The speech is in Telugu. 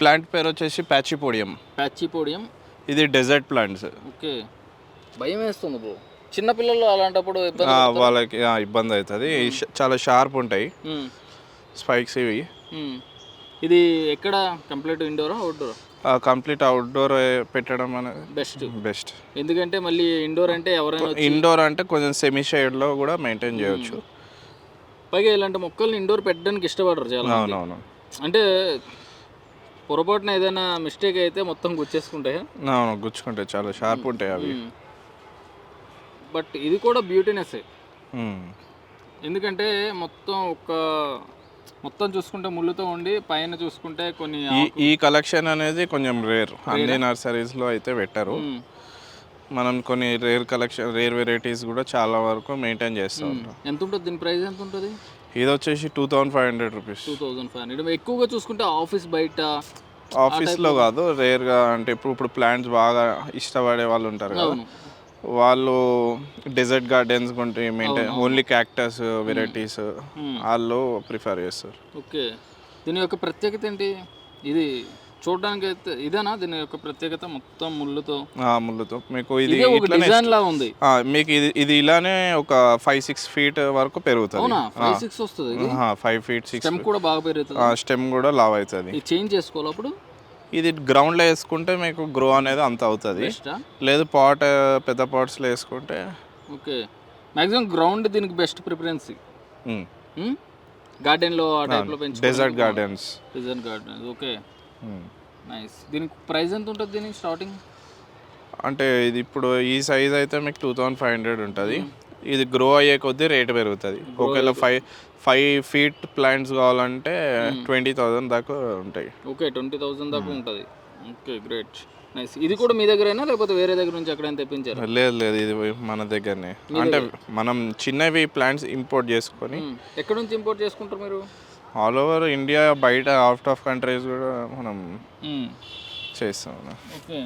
ప్లాంట్ పేరు వచ్చేసి ప్యాచిపోడియం ప్యాచిపోడియం ఇది డెజర్ట్ ప్లాంట్స్. ఓకే. భయం వేస్తుంది బ్రో. చిన్నపిల్లలు అలాంటప్పుడు ఇబ్బంది ఆ, పడతారా? వాళ్ళకి ఆ, ఇబ్బంది అవుతుంది. చాలా షార్ప్ ఉంటాయి. మ్మ్. స్పైక్స్ ఇవి. మ్మ్. ఇది ఎక్కడ? కంప్లీట్ ఇండోరా అవుట్డోర్? కంప్లీట్ అవుట్డోర్ పెట్టడం అనేది బెస్ట్. బెస్ట్. ఎందుకంటే మళ్ళీ ఇండోర్ అంటే ఎవరైనా వచ్చి- ఇండోర్ అంటే కొంచెం సెమీ షేడ్లో కూడా మెయింటైన్ చేయొచ్చు. పైగా ఇలాంటి మొక్కల్ని ఇండోర్ పెట్టడానికి ఇష్టపడరు చాలా. అవునవును. అంటే పొరపాటున ఏదైనా మిస్టేక్ అయితే మొత్తం గుచ్చేసుకుంటాయా? అవును గుచ్చుకుంటాయి చాలా షార్ప్ ఉంటాయి అవి. బట్ ఇది కూడా బ్యూటీనెస్ మ్మ్. ఎందుకంటే మొత్తం ఒక మొత్తం చూసుకుంటే ముళ్ళుతో ఉండి పైన చూసుకుంటే కొన్ని ఈ కలెక్షన్ అనేది కొంచెం రేర్ అన్ని నర్సరీస్లో అయితే పెట్టరు. మనం కొన్ని రేర్ కలెక్షన్ రేర్ వెరైటీస్ కూడా చాలా వరకు మెయింటైన్ చేస్తూ ఎంత ఉంటుంది దీని ప్రైస్ ఎంత ఉంటుంది? ఇది వచ్చేసి two thousand five hundred rupees. Two thousand five hundred. ఎక్కువగా చూసుకుంటే ఆఫీస్ బయట ఆఫీస్లో కాదు రేర్గా అంటే ఇప్పుడు ఇప్పుడు ప్లాంట్స్ బాగా ఇష్టపడే వాళ్ళు ఉంటారు కదా. వాళ్ళు డెజర్ట్ గార్డెన్స్ కొంటే మెయింటైన్ ఓన్లీ క్యాక్టస్ వెరైటీస్ వాళ్ళు ప్రిఫర్ చేస్తారు. ఓకే. దీని యొక్క ప్రత్యేకత ఏంటి? ఇది చూడడానికి అయితే ఇదేనా? దీని యొక్క ప్రత్యేకత మొత్తం ముళ్ళుతో? ముళ్ళుతో. మీకు ఇది డిజైన్ లా ఉంది. మీకు ఇది ఇది ఇలానే ఒక ఫైవ్ సిక్స్ ఫీట్ వరకు పెరుగుతుంది. ఫైవ్ సిక్స్ వస్తుంది ఫైవ్ ఫీట్ సిక్స్ స్టెమ్ కూడా బాగా పెరుగుతుంది. స్టెమ్ కూడా లావ్ అవుతుంది. చేంజ్ చేసుకోవాలి అప్పుడు? ఇది గ్రౌండ్లో వేసుకుంటే మీకు గ్రో అనేది అంత అవుతుంది. లేదు పాట్ పెద్ద పాట్స్లో వేసుకుంటే. ఓకే. మ్యాక్సిమం గ్రౌండ్ దీనికి బెస్ట్ ప్రిఫరెన్స్ గార్డెన్లో ఆ టైప్లో పెంచు desert gardens design garden okay. Nice దీనికి ప్రైస్ ఎంత ఉంటుంది దీనికి స్టార్టింగ్ అంటే ఇది ఇప్పుడు ఈ సైజ్ అయితే మీకు టూ థౌజండ్ ఫైవ్ హండ్రెడ్ ఉంటుంది. ఇది గ్రో అయ్యే కొద్దీ రేట్ పెరుగుతుంది. ఒకవేళ ఫైవ్ ఫైవ్ ఫీట్ ప్లాంట్స్ కావాలంటే ట్వంటీ థౌజండ్ దాకా ఉంటాయి. ఓకే ట్వంటీ థౌసండ్ దాకా ఉంటుంది. ఓకే గ్రేట్ నైస్ ఇది కూడా మీ దగ్గరేనా? లేకపోతే వేరే దగ్గర నుంచి ఎక్కడైనా తెప్పించారు? లేదు లేదు. ఇది మన దగ్గరనే. అంటే మనం చిన్నవి ప్లాంట్స్ ఇంపోర్ట్ చేసుకొని ఎక్కడ నుంచి ఇంపోర్ట్ చేసుకుంటారు మీరు? ఆల్ ఓవర్ ఇండియా బయట అవుట్ ఆఫ్ కంట్రీస్ కూడా మనం చేస్తాం ఓకే